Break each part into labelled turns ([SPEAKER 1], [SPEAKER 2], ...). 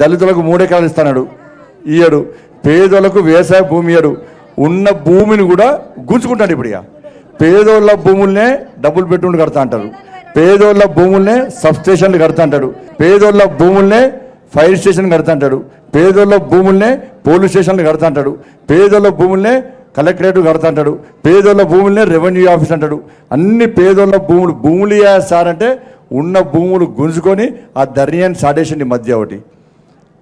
[SPEAKER 1] దళితులకు మూడెకరాలు ఇస్తాడు. ఇయ్యడు పేదలకు వ్యవసాయ భూమి ఇయ్యడు ఉన్న భూమిని కూడా గుంజుకుంటాడు ఇప్పుడు ఇక. పేదోళ్ళ భూముల్నే డబ్బులు పెట్టుకుని కడతా అంటారు. పేదోళ్ళ భూముల్నే సబ్ స్టేషన్లు కడతా అంటాడు. పేదోళ్ళ భూముల్నే ఫైర్ స్టేషన్ కడతా అంటాడు. పేదోళ్ళ భూముల్నే పోలీస్ స్టేషన్లు కడతా అంటాడు. పేదోళ్ళ భూముల్నే కలెక్టరేట్ కడతా అంటాడు. పేదోళ్ళ భూములనే రెవెన్యూ ఆఫీస్ అంటాడు. అన్ని పేదోళ్ళ భూములు భూములు సార్ అంటే ఉన్న భూములు గుంజుకొని ఆ దర్యాన్ని సాడేసింది మధ్య ఒకటి.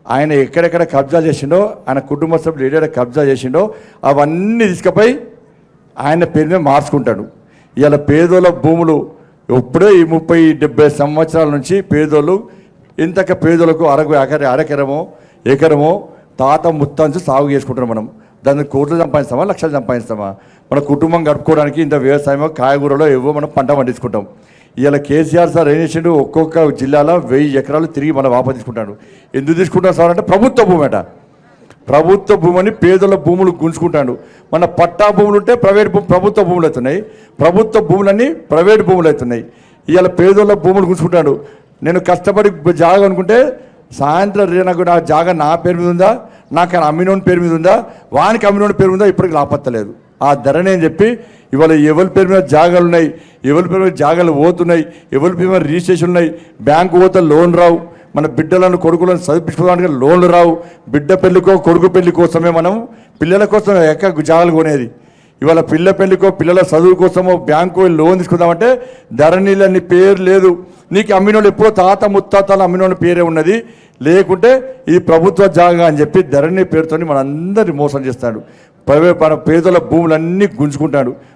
[SPEAKER 1] ఆయన ఎక్కడెక్కడ కబ్జా చేసిండో ఆయన కుటుంబ సభ్యులు ఏడెక్కడ కబ్జా చేసిండో అవన్నీ తీసుకుపోయి ఆయన పేరు మీద మార్చుకుంటాడు. ఇవాళ పేదోళ్ళ భూములు ఎప్పుడో ఈ ముప్పై డెబ్బై సంవత్సరాల నుంచి పేదోళ్ళు ఇంతక పేదోళ్ళకు అరకు ఎకర అరకెరమో ఎకరమో తాత ముత్తాంచి సాగు చేసుకుంటున్నాం మనం. దాన్ని కోట్లు సంపాదిస్తామా లక్షలు సంపాదిస్తామా? మన కుటుంబం గడుపుకోవడానికి ఇంత వ్యవసాయమో కాయగూరలో ఏవో మనం పంట పండించుకుంటాం. ఇలా కేసీఆర్ సార్ ఏం చేసిండు? ఒక్కొక్క జిల్లాలో వెయ్యి ఎకరాలు తిరిగి మన వాపా తీసుకుంటాడు. ఎందుకు తీసుకుంటాడు సార్ అంటే ప్రభుత్వ భూమి అట. ప్రభుత్వ భూమిని పేదల భూములు గుంజుకుంటాడు. మన పట్టా భూములు ఉంటే ప్రైవేట్ భూమి ప్రభుత్వ భూములు అవుతున్నాయి. ప్రభుత్వ భూములన్నీ ప్రైవేట్ భూములు అవుతున్నాయి. ఇవాళ పేదోళ్ళ భూములు గుంజుకుంటాడు. నేను కష్టపడి జాగా అనుకుంటే సాయంత్రం రే నాకు నా జాగా నా పేరు మీద ఉందా? నాకు అమ్మినోని పేరు మీద ఉందా? వానికి అమ్మినోని పేరు ఉందా ఇప్పటికి లాపత్తలేదు ఆ ధరని అని చెప్పి ఇవాళ ఎవరి పేరు మీద జాగాలు ఉన్నాయి ఎవరి పేరు మీద జాగాలు పోతున్నాయి ఎవరి పేరు మీద రిజిస్ట్రేషన్ ఉన్నాయి బ్యాంకు పోతే లోన్ రావు మన బిడ్డలను కొడుకులను చదివించుకోవడానికి లోన్లు రావు బిడ్డ పెళ్ళికో కొడుకు పెళ్ళి కోసమే మనం పిల్లల కోసం ఎక్క జాగాలు కొనేది. ఇవాళ పిల్ల పెళ్ళికో పిల్లల చదువు కోసమో బ్యాంకు లోన్ తీసుకుందామంటే ధరణిలని పేరు లేదు. నీకు అమ్మినోళ్ళు ఎప్పుడో తాత ముత్తాతలు అమ్మినోళ్ళ పేరే ఉన్నది. లేకుంటే ఈ ప్రభుత్వ జాగా అని చెప్పి ధరణి పేరుతోని మనందరినీ మోసం చేస్తాడు. ప్రైవేట్ పేదల భూములన్నీ గుంజుకుంటాడు.